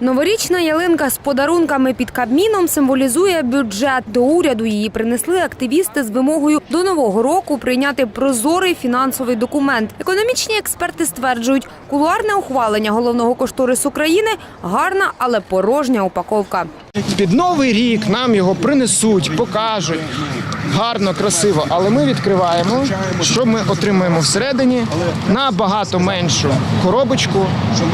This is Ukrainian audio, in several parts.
Новорічна ялинка з подарунками під кабміном символізує бюджет. До уряду її принесли активісти з вимогою до нового року прийняти прозорий фінансовий документ. Економічні експерти стверджують, кулуарне ухвалення головного кошторису країни гарна, але порожня упаковка. Під новий рік нам його принесуть, покажуть. Гарно, красиво, але ми відкриваємо, що ми отримуємо всередині набагато меншу коробочку,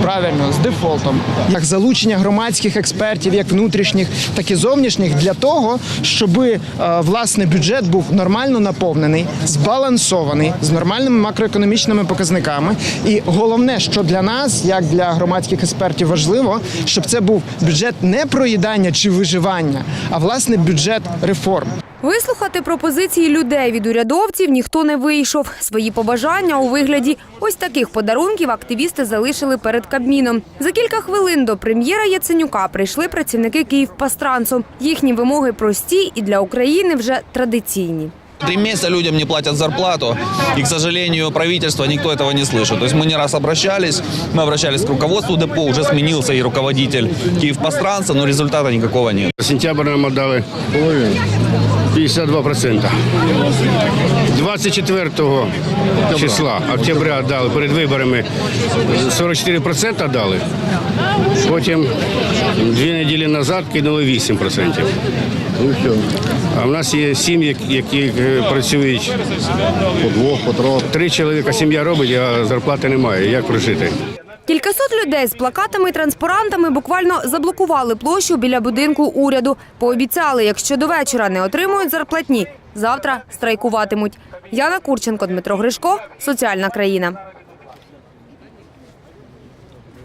правильно, з дефолтом. Як залучення громадських експертів, як внутрішніх, так і зовнішніх, для того, щоб е, власне бюджет був нормально наповнений, збалансований, з нормальними макроекономічними показниками. І головне, що для нас, як для громадських експертів, важливо, щоб це був бюджет не проїдання чи виживання, а власне бюджет реформ. Вислухати пропозиції людей від урядовців ніхто не вийшов. Свої побажання у вигляді ось таких подарунків активісти залишили перед Кабміном. За кілька хвилин до прем'єра Яценюка прийшли працівники Київпастрансу. Їхні вимоги прості і для України вже традиційні. Три месяца людям не платят зарплату, и, к сожалению, правительство никто этого не слышит. То есть мы не раз обращались, мы обращались к руководству депо, уже сменился и руководитель Киевпостранца, но результата никакого нет. Сентябрь нам отдали 52%. 24 числа октября дали перед виборами 44% дали. Потім дві неділі назад кинули 8%. А в нас є сім'ї, які е, працюють по двох, по трьох. Три чоловіка сім'я робить, а зарплати немає. Як прожити? Кількасот людей з плакатами і транспарантами буквально заблокували площу біля будинку уряду. Пообіцяли, якщо до вечора не отримують зарплатні, завтра страйкуватимуть. Яна Курченко, Дмитро Гришко, Соціальна країна.